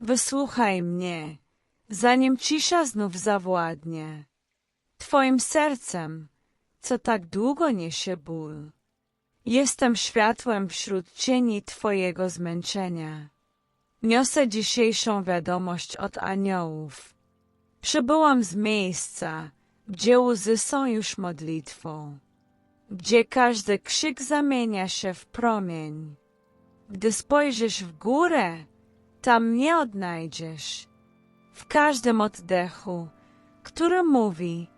Wysłuchaj mnie, zanim cisza znów zawładnie. Twoim sercem, co tak długo niesie ból. Jestem światłem wśród cieni Twojego zmęczenia. Niosę dzisiejszą wiadomość od aniołów. Przybyłam z miejsca, gdzie łzy są już modlitwą, gdzie każdy krzyk zamienia się w promień. Gdy spojrzysz w górę, tam mnie odnajdziesz. W każdym oddechu, który mówi,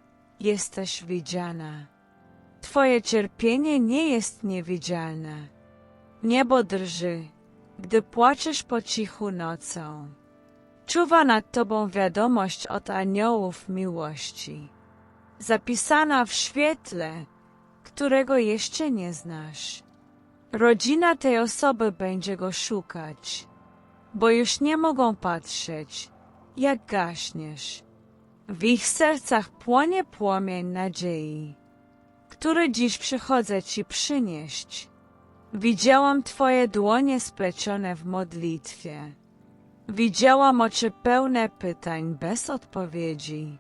jesteś widziana. Twoje cierpienie nie jest niewidzialne. Niebo drży, gdy płaczesz po cichu nocą. Czuwa nad tobą wiadomość od aniołów miłości, zapisana w świetle, którego jeszcze nie znasz. Rodzina tej osoby będzie go szukać, bo już nie mogą patrzeć, jak gaśniesz. W ich sercach płonie płomień nadziei, który dziś przychodzę Ci przynieść. Widziałam Twoje dłonie splecione w modlitwie. Widziałam oczy pełne pytań bez odpowiedzi.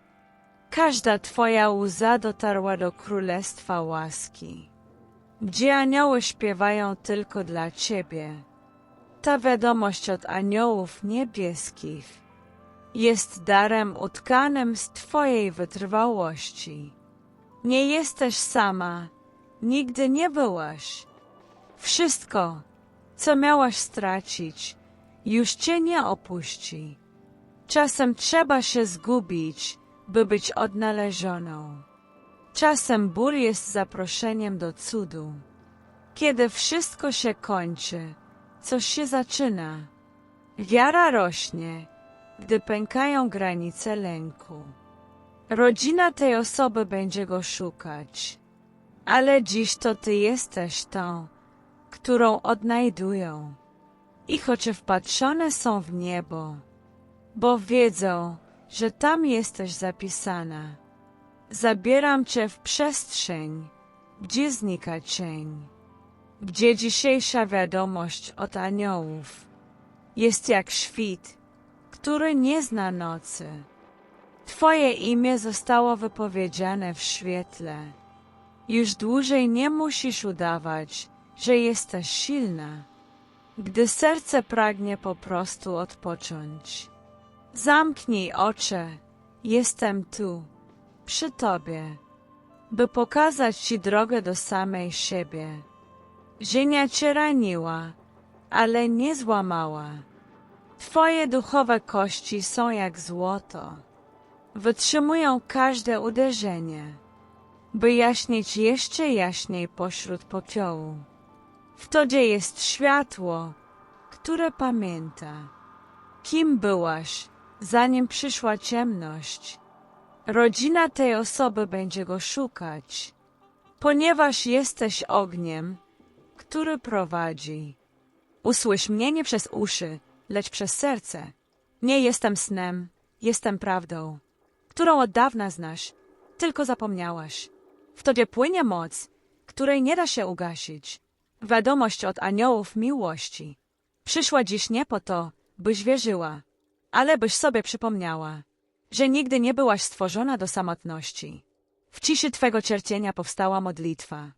Każda Twoja łza dotarła do królestwa łaski, gdzie anioły śpiewają tylko dla Ciebie. Ta wiadomość od aniołów niebieskich jest darem utkanym z Twojej wytrwałości. Nie jesteś sama, nigdy nie byłaś. Wszystko, co miałaś stracić, już Cię nie opuści. Czasem trzeba się zgubić, by być odnalezioną. Czasem ból jest zaproszeniem do cudu. Kiedy wszystko się kończy, coś się zaczyna. Wiara rośnie, gdy pękają granice lęku. Rodzina tej osoby będzie go szukać, ale dziś to ty jesteś tą, którą odnajdują. Ich oczy wpatrzone są w niebo, bo wiedzą, że tam jesteś zapisana. Zabieram cię w przestrzeń, gdzie znika cień, gdzie dzisiejsza wiadomość od aniołów jest jak świt, który nie zna nocy. Twoje imię zostało wypowiedziane w świetle. Już dłużej nie musisz udawać, że jesteś silna, gdy serce pragnie po prostu odpocząć. Zamknij oczy, jestem tu, przy Tobie, by pokazać Ci drogę do samej siebie. Ziemia Cię raniła, ale nie złamała. Twoje duchowe kości są jak złoto. Wytrzymują każde uderzenie, by jaśnieć jeszcze jaśniej pośród popiołu. W Tobie jest światło, które pamięta. Kim byłaś, zanim przyszła ciemność? Rodzina tej osoby będzie go szukać, ponieważ jesteś ogniem, który prowadzi. Usłysz mnie nie przez uszy, lecz przez serce. Nie jestem snem, jestem prawdą, którą od dawna znasz, tylko zapomniałaś. W tobie płynie moc, której nie da się ugasić. Wiadomość od aniołów miłości. Przyszła dziś nie po to, byś wierzyła, ale byś sobie przypomniała, że nigdy nie byłaś stworzona do samotności. W ciszy Twego cierpienia powstała modlitwa.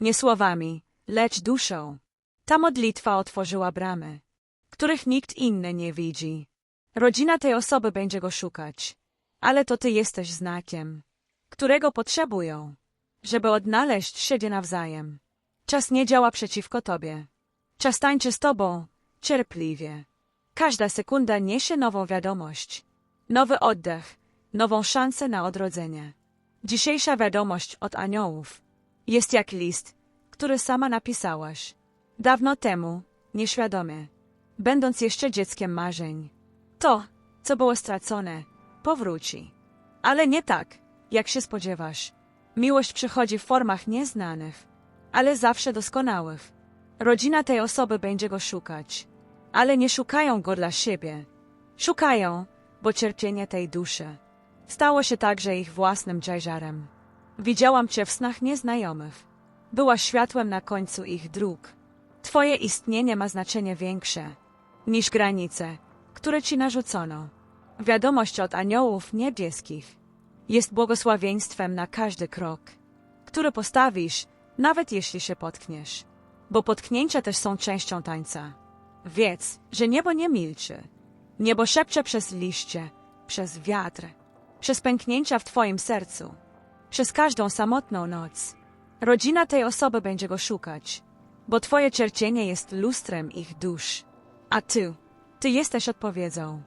Nie słowami, lecz duszą. Ta modlitwa otworzyła bramy, których nikt inny nie widzi. Rodzina tej osoby będzie go szukać, ale to Ty jesteś znakiem, którego potrzebują, żeby odnaleźć siebie nawzajem. Czas nie działa przeciwko Tobie. Czas tańczy z Tobą, cierpliwie. Każda sekunda niesie nową wiadomość, nowy oddech, nową szansę na odrodzenie. Dzisiejsza wiadomość od aniołów jest jak list, który sama napisałaś. Dawno temu, nieświadomie, będąc jeszcze dzieckiem marzeń. To, co było stracone, powróci. Ale nie tak, jak się spodziewasz. Miłość przychodzi w formach nieznanych, ale zawsze doskonałych. Rodzina tej osoby będzie go szukać, ale nie szukają go dla siebie. Szukają, bo cierpienie tej duszy stało się także ich własnym dżajżarem. Widziałam cię w snach nieznajomych. Była światłem na końcu ich dróg. Twoje istnienie ma znaczenie większe niż granice, które ci narzucono. Wiadomość od aniołów niebieskich jest błogosławieństwem na każdy krok, który postawisz, nawet jeśli się potkniesz. Bo potknięcia też są częścią tańca. Wiedz, że niebo nie milczy. Niebo szepcze przez liście, przez wiatr, przez pęknięcia w twoim sercu, przez każdą samotną noc. Rodzina tej osoby będzie go szukać, bo twoje cierpienie jest lustrem ich dusz. A ty, ty jesteś odpowiedzią,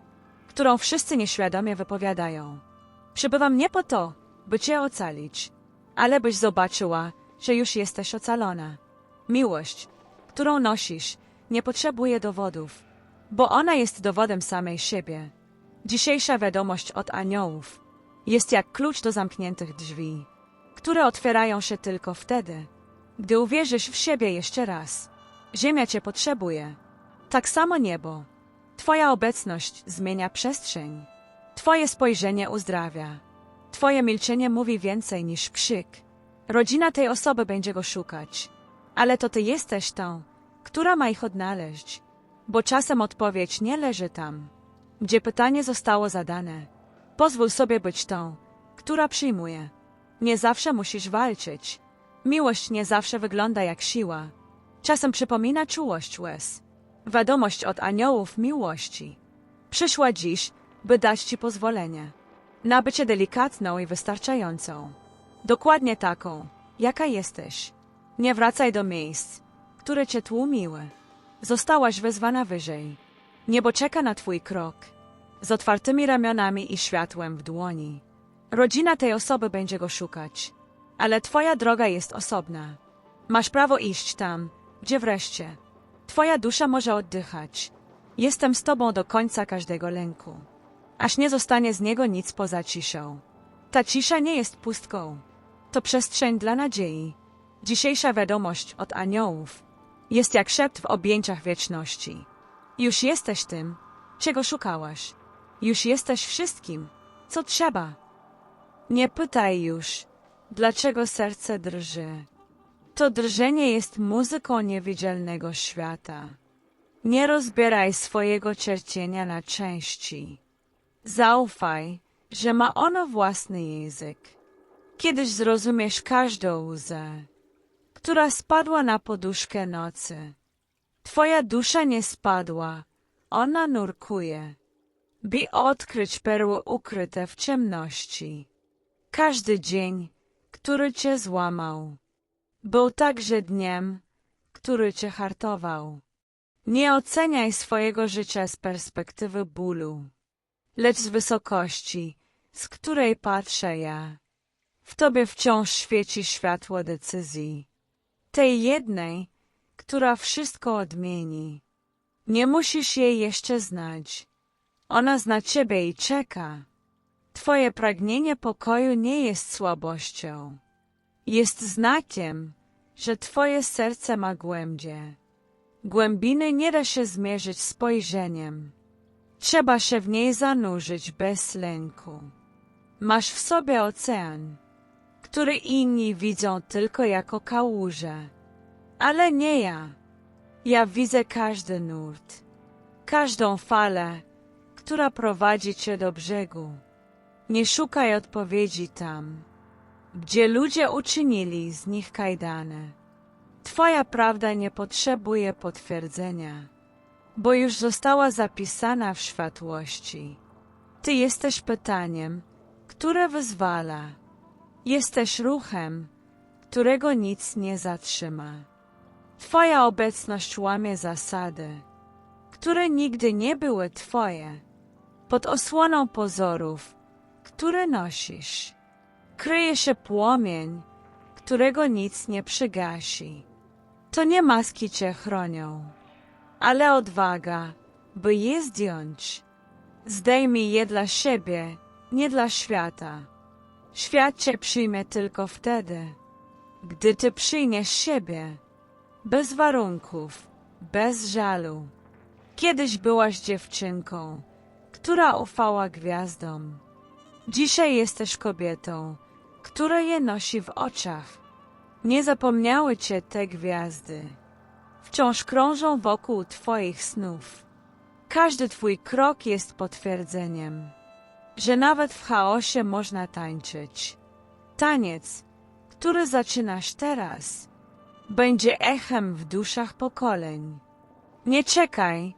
którą wszyscy nieświadomie wypowiadają. Przybywam nie po to, by cię ocalić, ale byś zobaczyła, że już jesteś ocalona. Miłość, którą nosisz, nie potrzebuje dowodów, bo ona jest dowodem samej siebie. Dzisiejsza wiadomość od aniołów jest jak klucz do zamkniętych drzwi, które otwierają się tylko wtedy, gdy uwierzysz w siebie jeszcze raz. Ziemia cię potrzebuje. Tak samo niebo. Twoja obecność zmienia przestrzeń. Twoje spojrzenie uzdrawia. Twoje milczenie mówi więcej niż krzyk. Rodzina tej osoby będzie go szukać. Ale to ty jesteś tą, która ma ich odnaleźć. Bo czasem odpowiedź nie leży tam, gdzie pytanie zostało zadane. Pozwól sobie być tą, która przyjmuje. Nie zawsze musisz walczyć. Miłość nie zawsze wygląda jak siła. Czasem przypomina czułość łez. Wiadomość od aniołów miłości. Przyszła dziś, by dać ci pozwolenie. Na bycie delikatną i wystarczającą. Dokładnie taką, jaka jesteś. Nie wracaj do miejsc, które cię tłumiły. Zostałaś wezwana wyżej. Niebo czeka na twój krok. Z otwartymi ramionami i światłem w dłoni. Rodzina tej osoby będzie go szukać. Ale twoja droga jest osobna. Masz prawo iść tam, gdzie wreszcie. Twoja dusza może oddychać. Jestem z tobą do końca każdego lęku. Aż nie zostanie z niego nic poza ciszą. Ta cisza nie jest pustką. To przestrzeń dla nadziei. Dzisiejsza wiadomość od aniołów jest jak szept w objęciach wieczności. Już jesteś tym, czego szukałaś. Już jesteś wszystkim, co trzeba. Nie pytaj już, dlaczego serce drży. To drżenie jest muzyką niewidzialnego świata. Nie rozbieraj swojego cierpienia na części. Zaufaj, że ma ono własny język. Kiedyś zrozumiesz każdą łzę, która spadła na poduszkę nocy. Twoja dusza nie spadła, ona nurkuje, by odkryć perły ukryte w ciemności. Każdy dzień, który cię złamał, był także dniem, który cię hartował. Nie oceniaj swojego życia z perspektywy bólu, lecz z wysokości, z której patrzę ja. W tobie wciąż świeci światło decyzji, tej jednej, która wszystko odmieni. Nie musisz jej jeszcze znać. Ona zna ciebie i czeka. Twoje pragnienie pokoju nie jest słabością. Jest znakiem, że twoje serce ma głębie. Głębiny nie da się zmierzyć spojrzeniem. Trzeba się w niej zanurzyć bez lęku. Masz w sobie ocean, który inni widzą tylko jako kałuże. Ale nie ja. Ja widzę każdy nurt, każdą falę, która prowadzi cię do brzegu. Nie szukaj odpowiedzi tam, gdzie ludzie uczynili z nich kajdany. Twoja prawda nie potrzebuje potwierdzenia, bo już została zapisana w światłości. Ty jesteś pytaniem, które wyzwala. Jesteś ruchem, którego nic nie zatrzyma. Twoja obecność łamie zasady, które nigdy nie były Twoje. Pod osłoną pozorów, które nosisz, kryje się płomień, którego nic nie przygasi. To nie maski cię chronią, ale odwaga, by je zdjąć. Zdejmij je dla siebie, nie dla świata. Świat cię przyjmie tylko wtedy, gdy ty przyjmiesz siebie, bez warunków, bez żalu. Kiedyś byłaś dziewczynką, która ufała gwiazdom. Dzisiaj jesteś kobietą, która je nosi w oczach. Nie zapomniały cię te gwiazdy. Wciąż krążą wokół twoich snów. Każdy twój krok jest potwierdzeniem, że nawet w chaosie można tańczyć. Taniec, który zaczynasz teraz, będzie echem w duszach pokoleń. Nie czekaj,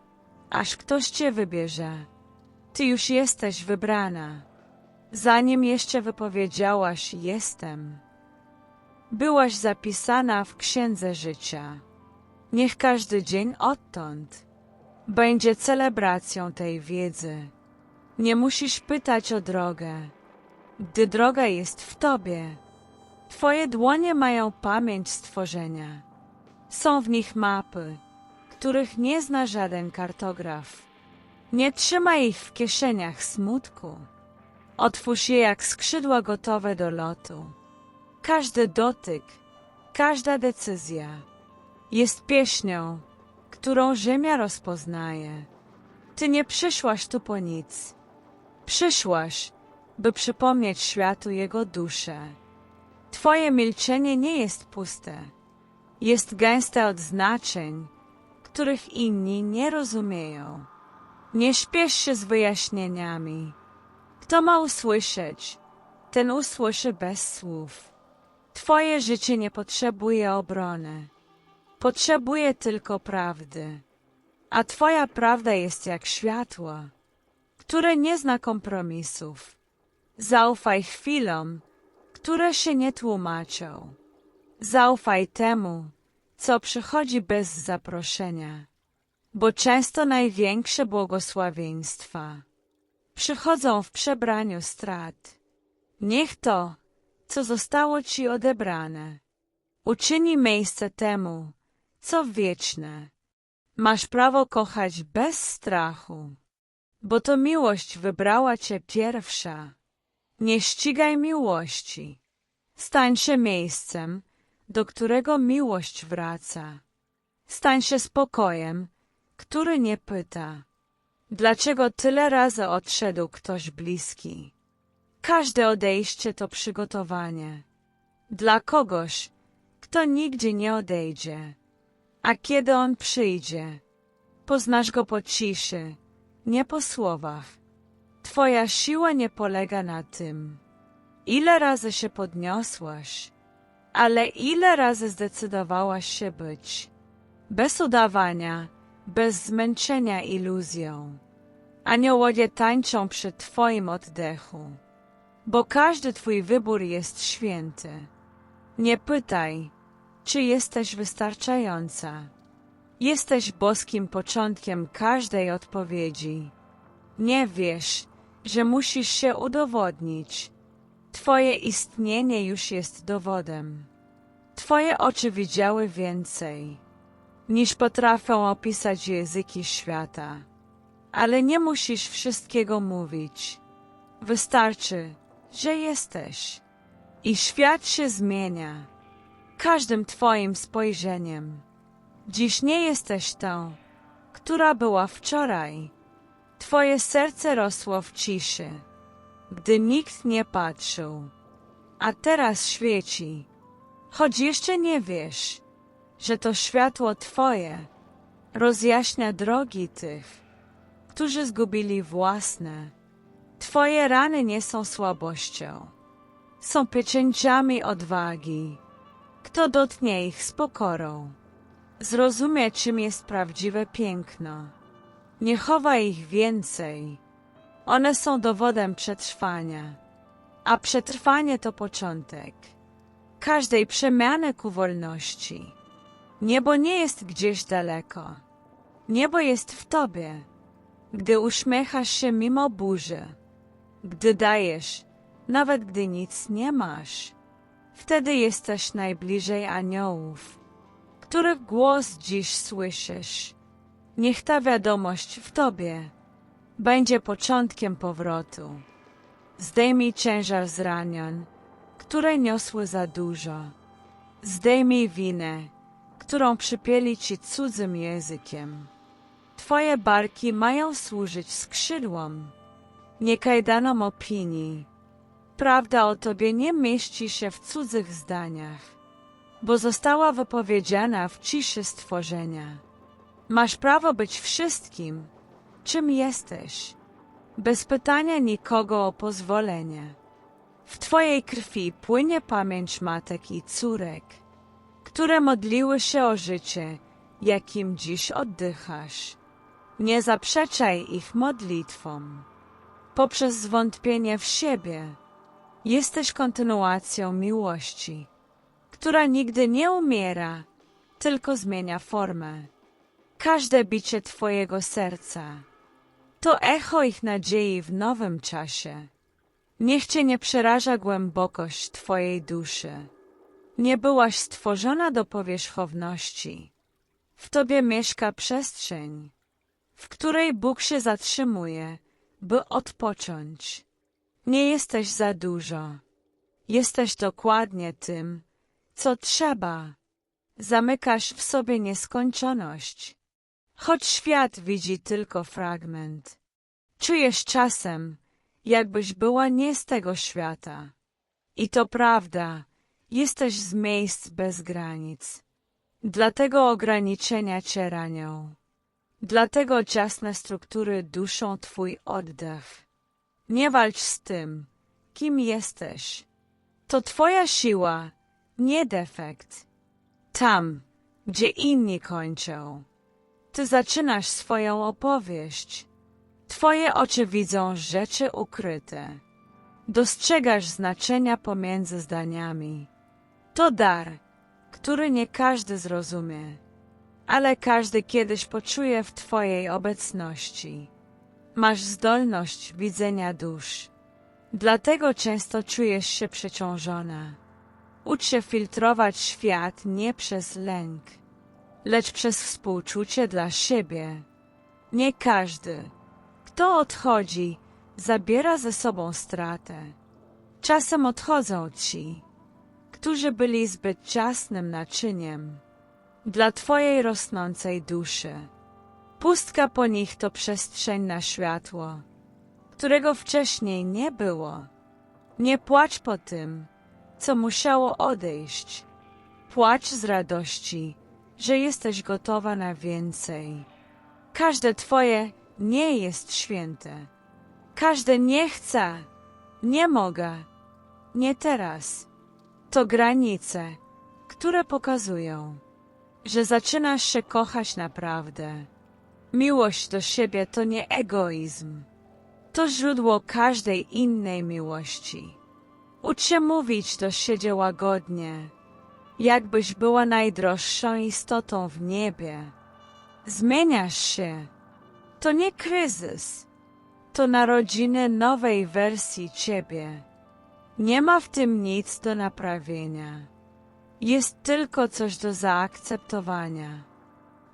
aż ktoś cię wybierze. Ty już jesteś wybrana. Zanim jeszcze wypowiedziałaś jestem, byłaś zapisana w księdze życia. Niech każdy dzień odtąd będzie celebracją tej wiedzy. Nie musisz pytać o drogę, gdy droga jest w tobie. Twoje dłonie mają pamięć stworzenia. Są w nich mapy, których nie zna żaden kartograf. Nie trzymaj ich w kieszeniach smutku. Otwórz je jak skrzydła gotowe do lotu. Każdy dotyk, każda decyzja jest pieśnią, którą ziemia rozpoznaje. Ty nie przyszłaś tu po nic. Przyszłaś, by przypomnieć światu jego duszę. Twoje milczenie nie jest puste. Jest gęste od znaczeń, których inni nie rozumieją. Nie śpiesz się z wyjaśnieniami. Kto ma usłyszeć, ten usłyszy bez słów. Twoje życie nie potrzebuje obrony. Potrzebuje tylko prawdy. A Twoja prawda jest jak światło, które nie zna kompromisów. Zaufaj chwilom, które się nie tłumaczą. Zaufaj temu, co przychodzi bez zaproszenia, bo często największe błogosławieństwa przychodzą w przebraniu strat. Niech to, co zostało ci odebrane, uczyni miejsce temu, co wieczne. Masz prawo kochać bez strachu, bo to miłość wybrała cię pierwsza. Nie ścigaj miłości. Stań się miejscem, do którego miłość wraca. Stań się spokojem, który nie pyta. Dlaczego tyle razy odszedł ktoś bliski? Każde odejście to przygotowanie. Dla kogoś, kto nigdzie nie odejdzie. A kiedy on przyjdzie, poznasz go po ciszy, nie po słowach. Twoja siła nie polega na tym, ile razy się podniosłaś, ale ile razy zdecydowałaś się być, bez udawania, bez zmęczenia iluzją. Aniołowie tańczą przy Twoim oddechu, bo każdy Twój wybór jest święty. Nie pytaj, czy jesteś wystarczająca. Jesteś boskim początkiem każdej odpowiedzi. Nie wiesz, że musisz się udowodnić. Twoje istnienie już jest dowodem. Twoje oczy widziały więcej, niż potrafią opisać języki świata. Ale nie musisz wszystkiego mówić. Wystarczy, że jesteś. I świat się zmienia. Każdym Twoim spojrzeniem. Dziś nie jesteś tą, która była wczoraj. Twoje serce rosło w ciszy, gdy nikt nie patrzył. A teraz świeci, choć jeszcze nie wiesz, że to światło Twoje rozjaśnia drogi tych, którzy zgubili własne. Twoje rany nie są słabością, są pieczęciami odwagi. Kto dotknie ich z pokorą, zrozumie, czym jest prawdziwe piękno. Nie chowa ich więcej. One są dowodem przetrwania, a przetrwanie to początek każdej przemiany ku wolności. Niebo nie jest gdzieś daleko. Niebo jest w tobie, gdy uśmiechasz się mimo burzy, gdy dajesz, nawet gdy nic nie masz. Wtedy jesteś najbliżej aniołów, których głos dziś słyszysz. Niech ta wiadomość w Tobie będzie początkiem powrotu. Zdejmij ciężar z ranion, które niosły za dużo. Zdejmij winę, którą przypieli Ci cudzym językiem. Twoje barki mają służyć skrzydłom, nie kajdanom opinii. Prawda o Tobie nie mieści się w cudzych zdaniach, bo została wypowiedziana w ciszy stworzenia. Masz prawo być wszystkim, czym jesteś, bez pytania nikogo o pozwolenie. W Twojej krwi płynie pamięć matek i córek, które modliły się o życie, jakim dziś oddychasz. Nie zaprzeczaj ich modlitwom. Poprzez zwątpienie w siebie jesteś kontynuacją miłości, która nigdy nie umiera, tylko zmienia formę. Każde bicie Twojego serca to echo ich nadziei w nowym czasie. Niech Cię nie przeraża głębokość Twojej duszy. Nie byłaś stworzona do powierzchowności. W Tobie mieszka przestrzeń, w której Bóg się zatrzymuje, by odpocząć. Nie jesteś za dużo. Jesteś dokładnie tym, co trzeba. Zamykasz w sobie nieskończoność. Choć świat widzi tylko fragment. Czujesz czasem, jakbyś była nie z tego świata. I to prawda, jesteś z miejsc bez granic. Dlatego ograniczenia cię ranią. Dlatego ciasne struktury duszą twój oddech. Nie walcz z tym, kim jesteś. To twoja siła, nie defekt. Tam, gdzie inni kończą. Ty zaczynasz swoją opowieść. Twoje oczy widzą rzeczy ukryte. Dostrzegasz znaczenia pomiędzy zdaniami. To dar, który nie każdy zrozumie, ale każdy kiedyś poczuje w Twojej obecności. Masz zdolność widzenia dusz. Dlatego często czujesz się przeciążona. Ucz się filtrować świat nie przez lęk, lecz przez współczucie dla siebie. Nie każdy, kto odchodzi, zabiera ze sobą stratę. Czasem odchodzą ci, którzy byli zbyt ciasnym naczyniem dla Twojej rosnącej duszy. Pustka po nich to przestrzeń na światło, którego wcześniej nie było. Nie płacz po tym, co musiało odejść. Płacz z radości, że jesteś gotowa na więcej. Każde Twoje nie jest święte. Każde nie chcę, nie mogę, nie teraz. To granice, które pokazują, że zaczynasz się kochać naprawdę. Miłość do siebie to nie egoizm. To źródło każdej innej miłości. Ucz się mówić do siebie łagodnie, jakbyś była najdroższą istotą w niebie. Zmieniasz się. To nie kryzys. To narodziny nowej wersji ciebie. Nie ma w tym nic do naprawienia. Jest tylko coś do zaakceptowania.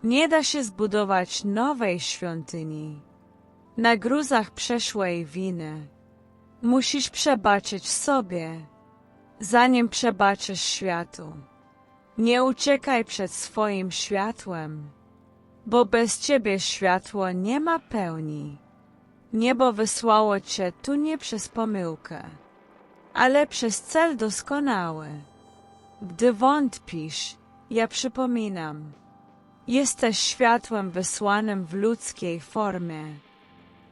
Nie da się zbudować nowej świątyni. Na gruzach przeszłej winy. Musisz przebaczyć sobie, zanim przebaczysz światu. Nie uciekaj przed swoim światłem, bo bez ciebie światło nie ma pełni. Niebo wysłało cię tu nie przez pomyłkę, ale przez cel doskonały. Gdy wątpisz, ja przypominam, jesteś światłem wysłanym w ludzkiej formie.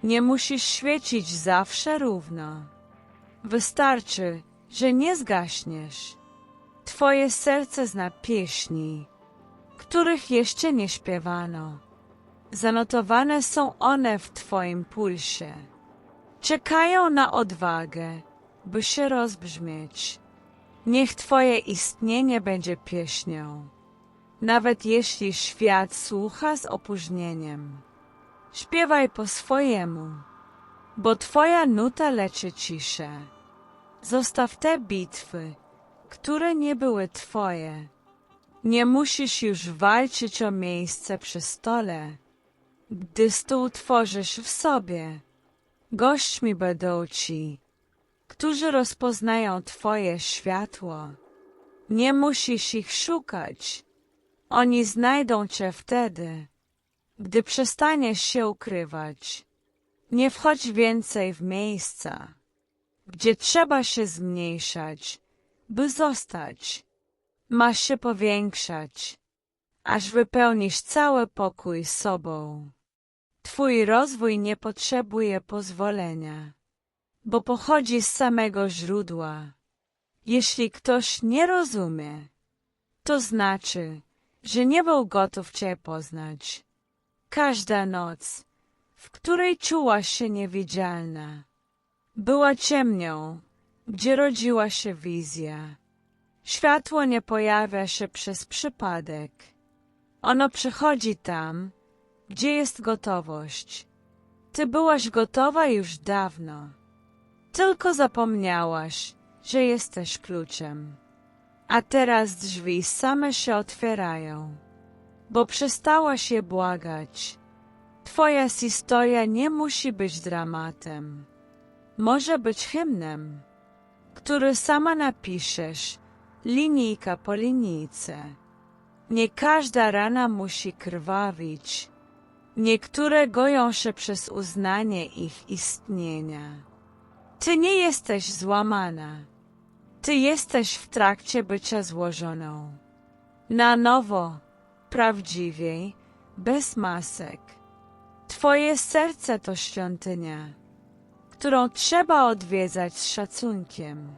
Nie musisz świecić zawsze równo. Wystarczy, że nie zgaśniesz. Twoje serce zna pieśni, których jeszcze nie śpiewano. Zanotowane są one w Twoim pulsie. Czekają na odwagę, by się rozbrzmieć. Niech Twoje istnienie będzie pieśnią, nawet jeśli świat słucha z opóźnieniem. Śpiewaj po swojemu, bo Twoja nuta leczy ciszę. Zostaw te bitwy, które nie były Twoje. Nie musisz już walczyć o miejsce przy stole, gdy stół tworzysz w sobie. Gośćmi będą ci, którzy rozpoznają Twoje światło. Nie musisz ich szukać. Oni znajdą Cię wtedy, gdy przestaniesz się ukrywać. Nie wchodź więcej w miejsca, gdzie trzeba się zmniejszać, by zostać. Masz się powiększać, aż wypełnisz cały pokój sobą. Twój rozwój nie potrzebuje pozwolenia, bo pochodzi z samego źródła. Jeśli ktoś nie rozumie, to znaczy, że nie był gotów Cię poznać. Każda noc, w której czułaś się niewidzialna, była ciemnią, gdzie rodziła się wizja. Światło nie pojawia się przez przypadek. Ono przychodzi tam, gdzie jest gotowość. Ty byłaś gotowa już dawno. Tylko zapomniałaś, że jesteś kluczem. A teraz drzwi same się otwierają, bo przestałaś je błagać. Twoja historia nie musi być dramatem. Może być hymnem, który sama napiszesz, linijka po linijce. Nie każda rana musi krwawić. Niektóre goją się przez uznanie ich istnienia. Ty nie jesteś złamana. Ty jesteś w trakcie bycia złożoną. Na nowo, prawdziwiej, bez masek. Twoje serce to świątynia, którą trzeba odwiedzać z szacunkiem.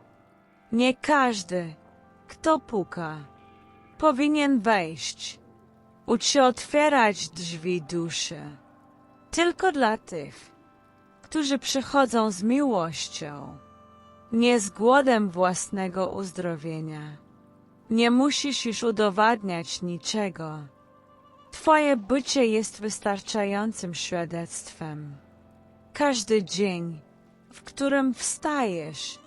Nie każdy, kto puka, powinien wejść. Ucz otwierać drzwi duszy. Tylko dla tych, którzy przychodzą z miłością, nie z głodem własnego uzdrowienia. Nie musisz już udowadniać niczego. Twoje bycie jest wystarczającym świadectwem. Każdy dzień, w którym wstajesz,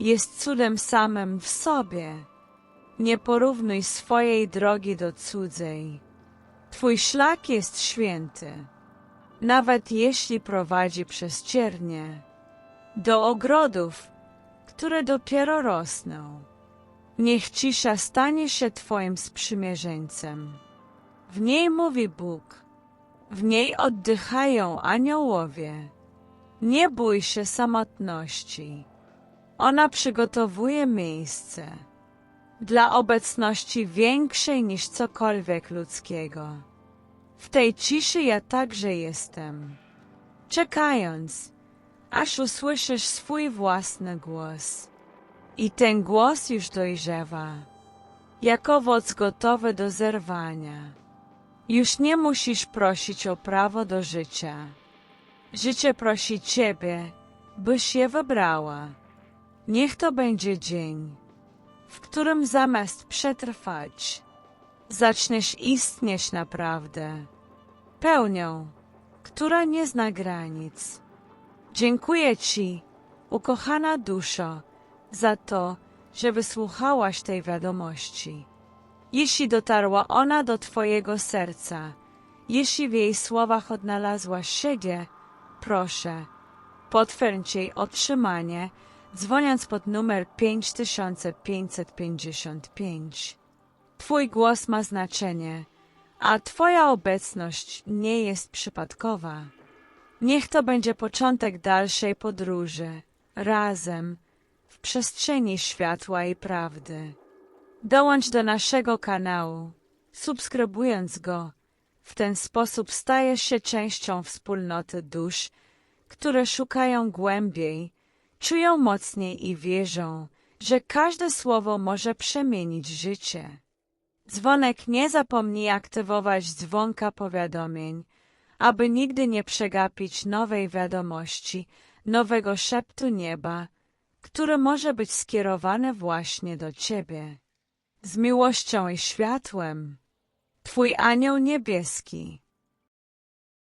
jest cudem samym w sobie. Nie porównuj swojej drogi do cudzej. Twój szlak jest święty, nawet jeśli prowadzi przez ciernie, do ogrodów, które dopiero rosną. Niech cisza stanie się Twoim sprzymierzeńcem. W niej mówi Bóg, w niej oddychają aniołowie. Nie bój się samotności. Ona przygotowuje miejsce dla obecności większej niż cokolwiek ludzkiego. W tej ciszy ja także jestem, czekając, aż usłyszysz swój własny głos. I ten głos już dojrzewa, jak owoc gotowy do zerwania. Już nie musisz prosić o prawo do życia. Życie prosi ciebie, byś je wybrała. Niech to będzie dzień, w którym zamiast przetrwać, zaczniesz istnieć naprawdę, pełnią, która nie zna granic. Dziękuję Ci, ukochana duszo, za to, że wysłuchałaś tej wiadomości. Jeśli dotarła ona do Twojego serca, jeśli w jej słowach odnalazłaś siebie, proszę, potwierdź jej otrzymanie, dzwoniąc pod numer 5555. Twój głos ma znaczenie, a Twoja obecność nie jest przypadkowa. Niech to będzie początek dalszej podróży, razem, w przestrzeni światła i prawdy. Dołącz do naszego kanału, subskrybując go. W ten sposób stajesz się częścią wspólnoty dusz, które szukają głębiej, czują mocniej i wierzą, że każde słowo może przemienić życie. Dzwonek nie zapomnij aktywować dzwonka powiadomień, aby nigdy nie przegapić nowej wiadomości, nowego szeptu nieba, który może być skierowany właśnie do Ciebie. Z miłością i światłem, Twój anioł niebieski.